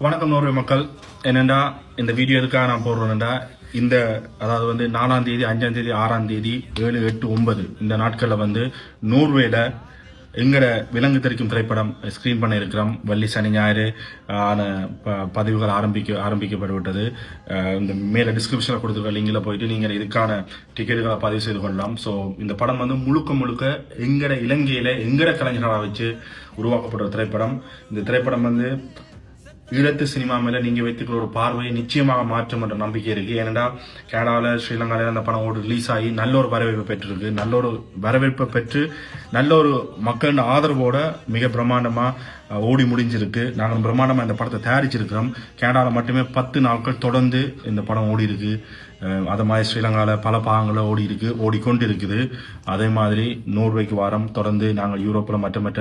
வணக்கம் நோர்வே மக்கள். என்னென்னா இந்த வீடியோ எதுக்காக நான் போடுறேன்டா இந்த அதாவது வந்து நாலாம் தேதி அஞ்சாம் தேதி ஆறாம் தேதி ஏழு எட்டு ஒன்பது இந்த நாட்களில் வந்து நோர்வேல எங்கட விலங்கு தெரிக்கும் திரைப்படம் ஸ்க்ரீன் பண்ண இருக்கிறோம். சனி ஞாயிறு ஆன ப- பதிவுகள் ஆரம்பிக்க ஆரம்பிக்கப்பட்டு விட்டது இந்த மேலே டிஸ்கிரிப்ஷனில் கொடுத்துருக்க லிங்கில் போயிட்டு நீங்கள் இதுக்கான டிக்கெட்டுகளை பதிவு செய்து கொள்ளலாம். ஸோ இந்த படம் வந்து முழுக்க முழுக்க எங்கட இலங்கையில் எங்கட கலைஞர்களாக வச்சு உருவாக்கப்பட்ட திரைப்படம். இந்த திரைப்படம் வந்து ஈழத்து சினிமா மேல நீங்க வைத்துக்கிற ஒரு பார்வையை நிச்சயமாக மாற்றும் என்ற நம்பிக்கை இருக்கு. ஏனென்றா கனடாவில் ஸ்ரீலங்காவில் அந்த படம் ஒரு ரிலீஸ் ஆகி நல்ல ஒரு வரவேற்பு பெற்றிருக்கு. நல்ல ஒரு வரவேற்பை பெற்று நல்ல ஒரு மக்களின் ஆதரவோட மிக பிரம்மாண்டமாக ஓடி முடிஞ்சிருக்கு. நாங்கள் பிரம்மாண்டமாக இந்த படத்தை தயாரிச்சிருக்கிறோம். கேனடாவில் மட்டுமே பத்து நாட்கள் தொடர்ந்து இந்த படம் ஓடி இருக்கு அது மாதிரி ஸ்ரீலங்காவில் பல பாகங்களில் ஓடி இருக்கு ஓடிக்கொண்டு இருக்குது அதே மாதிரி நோர்வேக்கு வாரம் தொடர்ந்து நாங்கள் யூரோப்பில் மற்ற மற்ற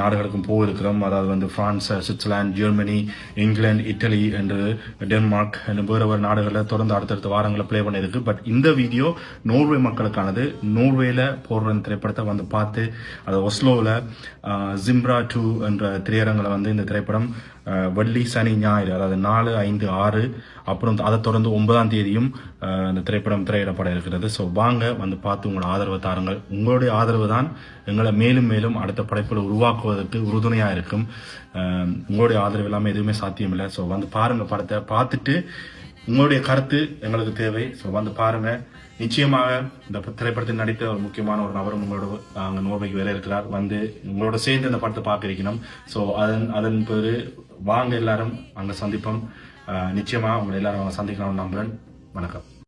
நாடுகளுக்கும் போயிருக்கிறோம். அதாவது வந்து France Switzerland Germany England Italy என்று டென்மார்க் என்று வேறு வேறு நாடுகளில் தொடர்ந்து அடுத்தடுத்த வாரங்களில் ப்ளே பண்ணியிருக்கு. பட் இந்த வீடியோ நோர்வே மக்களுக்கானது. நோர்வேல போடுற திரைப்படத்தை வந்து பார்த்து அது ஒஸ்லோவில் ஜிம்ப்ரா டூ என்ற திரையரங்கில் வந்து இந்த திரைப்படம் வள்ளி வெள்ளி சனி ஞாயிறு அதாவது நாலு ஐந்து ஆறு அப்புறம் அதை தொடர்ந்து ஒன்பதாம் தேதியும் இந்த திரைப்படம் திரையிடப்பட இருக்கிறது. ஸோ வாங்க வந்து பார்த்து உங்களோட ஆதரவை தாருங்கள். உங்களுடைய ஆதரவு தான் எங்களை மேலும் மேலும் அடுத்த படைப்புகளை உருவாக்குவதற்கு உறுதுணையாக இருக்கும். உங்களுடைய ஆதரவு இல்லாமல் எதுவுமே சாத்தியமில்லை. ஸோ வந்து பாருங்கள் படத்தை. பார்த்துட்டு உங்களுடைய கருத்து எங்களுக்கு தேவை. ஸோ வந்து பாருங்க. நிச்சயமாக இந்த திரைப்படத்தில் நடித்த ஒரு முக்கியமான ஒரு நபரும் உங்களோட அங்கே நோர்வைக்கு வேற இருக்கிறார். வந்து உங்களோட சேர்ந்து இந்த படத்தை பார்க்கறிக்கணும் ஸோ அதன் அதன் பிறகு வாங்க எல்லாரும் அங்கே சந்திப்போம். நிச்சயமாக உங்களை எல்லாரும் அவங்க சந்திக்கணும்னு நம்புறேன். வணக்கம்.